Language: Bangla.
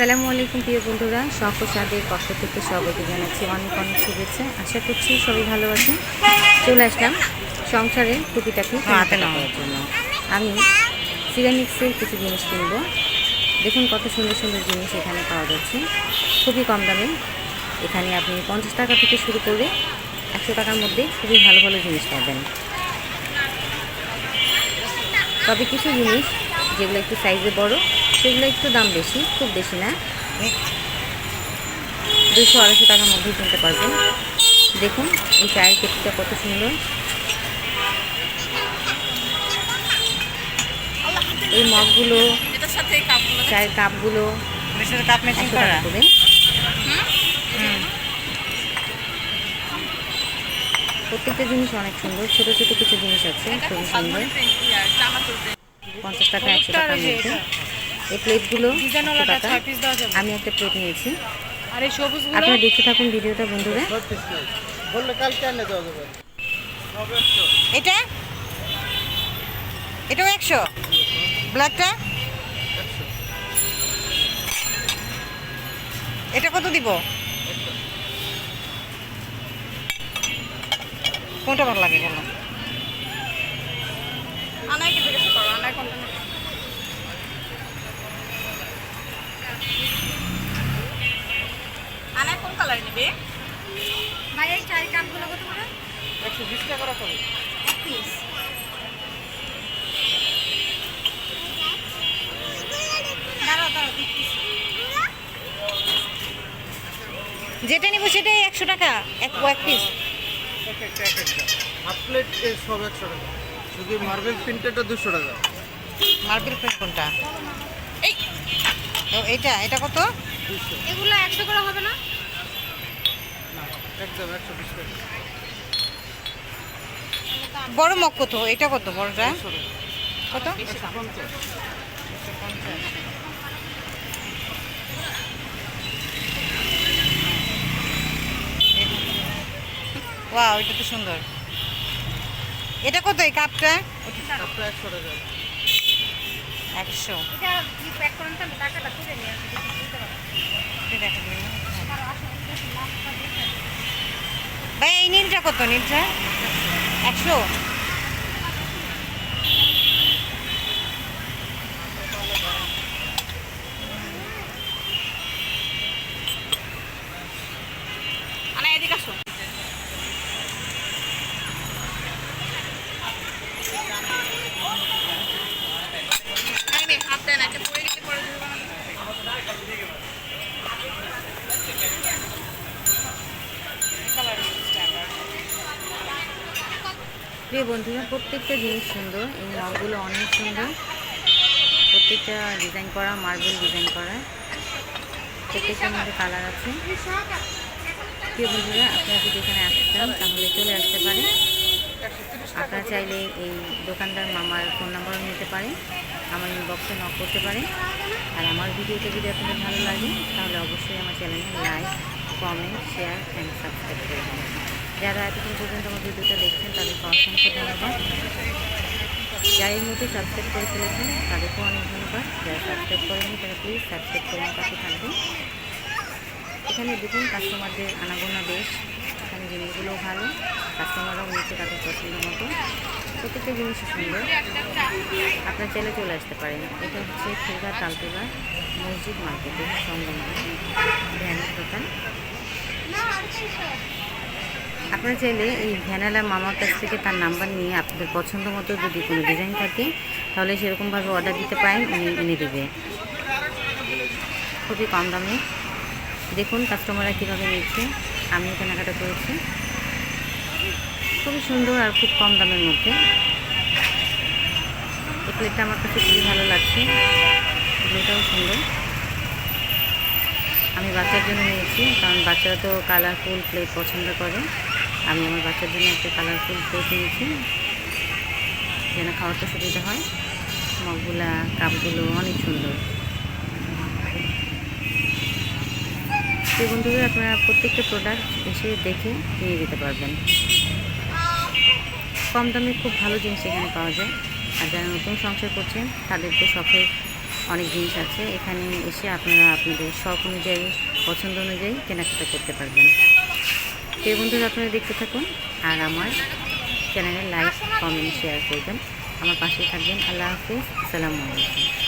আসসালামু আলাইকুম প্রিয় বন্ধুরা। শখ ও স্বাদের পক্ষ থেকে সবাইকে জানাচ্ছি অনেক অনেক শুভেচ্ছা। আশা করছি সবাই ভালো আছেন। চলে আসলাম সংসারে টুকিটাকি হাতে কেনাকাটা নাও। জন্য। আমি সিরামিক্সের কিছু জিনিস কিনব। দেখুন কত সুন্দর সুন্দর জিনিস এখানে পাওয়া যাচ্ছে। খুবই কম দামে। এখানে আপনি পঞ্চাশ টাকা থেকে শুরু করে একশো টাকার মধ্যে খুবই ভালো ভালো জিনিস পাবেন। তবে কিছু জিনিস যেগুলো একটু সাইজে বড় সেগুলো একটু দাম বেশি খুব বেশি না। দুশো আড়াইশো টাকার মধ্যেই কিনতে পারবেন। দেখুন এই চায়ের কেকটা কত সুন্দর। এই মগগুলো চায়ের কাপগুলো এটার কাপ ম্যাচিং করা? করে। প্রত্যেকটা জিনিস অনেক সুন্দর ছোট ছোট কিছু জিনিস আছে খুবই সুন্দর। পঞ্চাশ টাকা একশো টাকার মধ্যে। এই প্লেটগুলো আমি একটা প্লেট নিয়েছি। আর এই সবুজগুলো আপনারা দেখতে থাকুন ভিডিওটা বন্ধুরা। বললে কালকে আনলে এটা? এটাও একশো? ব্ল্যাকটা? এটা কত দিব? কোনটা ভালো লাগে বলো? আনাই কিন্তু কিছু করো আনাই কোনটা নেবে? আনাই কোন কালার নিবে ভাই এই চার কাপগুলো কত করে একশো বিশ টাকা রাখো যেটা নিব সেটাই একশো টাকা এক এক পিস এক একটা এক হাফ প্লেট সব একশো টাকা। শুধু মার্বেল প্রিন্টেডটা দুশো টাকা। মার্বেল প্লেট কোনটা? এই। ও, এটা এটা কত? দুশো। এগুলো একশো করে হবে না? না একদম একশো বিশ টাকা বড় মগ কত? এটা কত বড়টা কত? ওয়াও এটা তো সুন্দর। এটা কত এই কাপটা? একশো? ভাই এই নীলটা কত? নীলটা? একশো। আনা এদিকে আসো। প্রিয় বন্ধুরা, প্রত্যেকটা জিনিস সুন্দর, এই মগগুলো অনেক সুন্দর। প্রত্যেকটা ডিজাইন করা মার্বেল ডিজাইন করা। প্রত্যেকটার মধ্যে কালার আছে। প্রিয় বন্ধুরা, আপনারা যদি এখানে আসতে চান তাহলে চলে আসতে পারেন। আপনারা চাইলে এই দোকানদার মামার ফোন নাম্বারও নিতে পারেন। আমার ইনবক্সে নক করতে পারেন। আর আমার ভিডিওটা যদি আপনাদের ভালো লাগে, তাহলে অবশ্যই আমার চ্যানেলে like comment share and subscribe করবেন যারা এতক্ষণ পর্যন্ত আমার ভিডিওটা দেখছেন, তাদেরকে অসংখ্য ধন্যবাদ। যারা এর মধ্যে সাবস্ক্রাইব করে ফেলেছেন, তাদেরকেও অনেক ধন্যবাদ। যারা সাবস্ক্রাইব করেনি তারা প্লিজ সাবস্ক্রাইব করে আমার কাছে থাকবেন। এখানে দেখুন কাস্টমারদের আনাগোনা বেশ। এখানে জিনিসগুলোও ভালো। কাস্টমাররাও নিচ্ছে তাদের পছন্দ মতো। প্রত্যেকটা জিনিসই সুন্দর। আপনার চাইলে চলে আসতে পারেন। এটা হচ্ছে খেলঘাট তালতলা মসজিদ মার্কেটের সঙ্গম ভ্যানের দোকান। আপনারা চাইলে এই ভ্যানালা মামার কাছ থেকে তার নাম্বার নিয়ে আপনাদের পছন্দ মতো যদি কোনো ডিজাইন থাকে, তাহলে সেরকমভাবে অর্ডার দিতে পারেন, উনি এনে দেবে। খুবই কম দামে। দেখুন কাস্টমাররা কীভাবে নিচ্ছে। আমিও কেনাকাটা করেছি। খুবই সুন্দর আর খুব কম দামের মধ্যে। এই প্লেটটা আমার কাছে খুবই ভালো লাগছে। এগুলোটাও সুন্দর। আমি বাচ্চার জন্য নিয়েছি, কারণ বাচ্চারা তো কালারফুল প্লেট পছন্দ করে। আমি আমার বাচ্চার জন্য একটা কালারফুল প্লেট নিয়েছি। যেন খাওয়াতে সুবিধা হয়। মগগুলা, কাপগুলো অনেক সুন্দর। তো বন্ধুরা, আপনারা প্রত্যেকটা প্রোডাক্ট এসে দেখে নিয়ে যেতে পারবেন। কম দামে খুব ভালো জিনিস এখানে পাওয়া যায়। আর যারা নতুন সংসার করছেন, তাদের তো শখের অনেক জিনিস আছে। এখানে এসে আপনারা আপনাদের শখ অনুযায়ী, পছন্দ অনুযায়ী কেনাকাটা করতে পারবেন। সেই বন্ধুরা, আপনারা দেখতে থাকুন আর আমার চ্যানেলে লাইক, কমেন্ট, শেয়ার করবেন। আমার পাশে থাকবেন। আল্লাহ হাফিজ। আসসালামু আলাইকুম।